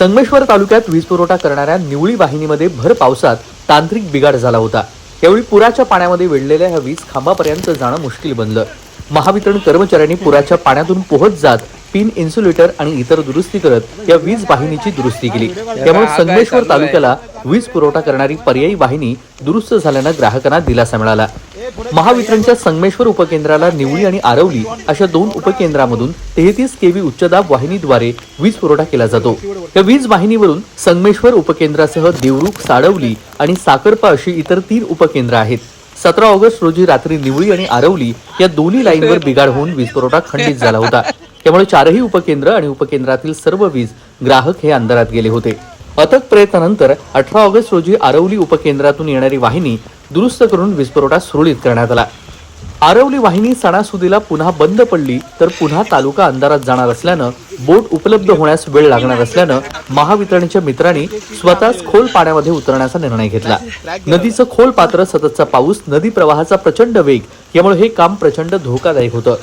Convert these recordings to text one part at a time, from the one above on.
संगमेश्वर तालुक्यात वीज पुरवठा करणाऱ्या निवळी वाहिनीमध्ये भर पावसात तांत्रिक बिघाड झाला होता. यावेळी पुराच्या पाण्यामध्ये वेढलेल्या ह्या वीज खांबापर्यंत जाणं मुश्किल बनलं. महावितरण कर्मचाऱ्यांनी पुराच्या पाण्यातून पोहत जात पिन इन्सुलेटर आणि इतर दुरुस्ती करत या वीज वाहिनीची दुरुस्ती केली. त्यामुळे संगमेश्वर तालुक्याला वीज पुरवठा करणारी पर्यायी वाहिनी दुरुस्त झाल्यानं ग्राहकांना दिलासा मिळाला. महावितरणच्या संगमेश्वर उपकेंद्राला निवळी आणि आरवली अशा दोन उपकेंद्रामधून तेहतीस केव्ही उच्चदाब वाहिनीद्वारे वीज पुरवठा केला जातो. या वीज वाहिनीवरून संगमेश्वर उपकेंद्रासह देवरुख साडवली आणि साकरपा अशी इतर तीन उपकेंद्र आहेत. सतरा ऑगस्ट रोजी रात्री निवळी आणि आरवली या दोन्ही लाईनवर बिघाड होऊन वीज पुरवठा खंडित झाला होता. त्यामुळे चारही उपकेंद्र आणि उपकेंद्रातील सर्व वीज ग्राहक हे अंधारात गेले होते. अथक प्रयत्नानंतर अठरा ऑगस्ट रोजी आरवली उपकेंद्रातून येणारी वाहिनी दुरुस्त करून वीजपुरवठा सुरळीत करण्यात आला. आरवली वाहिनी सणासुदीला पुन्हा बंद पडली तर पुन्हा तालुका अंधारात जाणार असल्यानं बोट उपलब्ध होण्यास वेळ लागणार असल्यानं महावितरणच्या मित्रांनी स्वतःच खोल पाण्यामध्ये उतरण्याचा निर्णय घेतला. नदीचं खोल पात्र सततचा पाऊस नदी प्रवाहाचा प्रचंड वेग यामुळे हे काम प्रचंड धोकादायक होतं.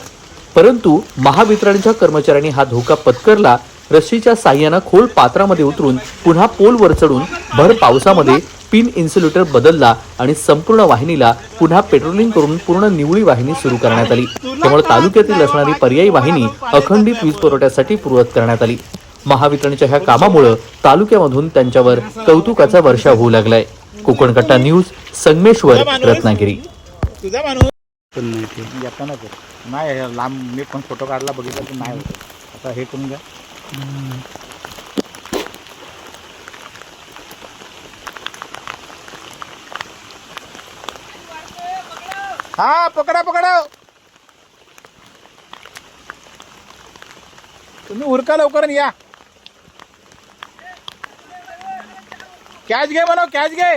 परंतु महावितरणच्या कर्मचाऱ्यांनी हा धोका पत्करला रस्सीच्या साह्यानं खोल पात्रामध्ये उतरून पुन्हा पोलवर चढून भर पावसामध्ये पिन इन्सुलेटर बदलला आणि संपूर्ण वाहिनीला पुन्हा पेट्रोलिंग करून पूर्ण निवळी वाहिनी सुरू करण्यात आली. त्यामुळे तालुक्यातील असणारी पर्यायी वाहिनी अखंडित वीज पुरवठ्यासाठी पूर्वत करण्यात आली. महावितरणच्या ह्या कामामुळे तालुक्यामधून त्यांच्यावर कौतुकाचा वर्षाव होऊ लागलाय. कोकणकट्टा न्यूज संगमेश्वर रत्नागिरी. तुझा माणूस पण नाही लांब मी पण फोटो काढला बघितला की नाही होत. आता हे करून घ्या. हा पकडा पकडा तुम्ही उरका लवकर या. कॅच घे म्हणा कॅच घे.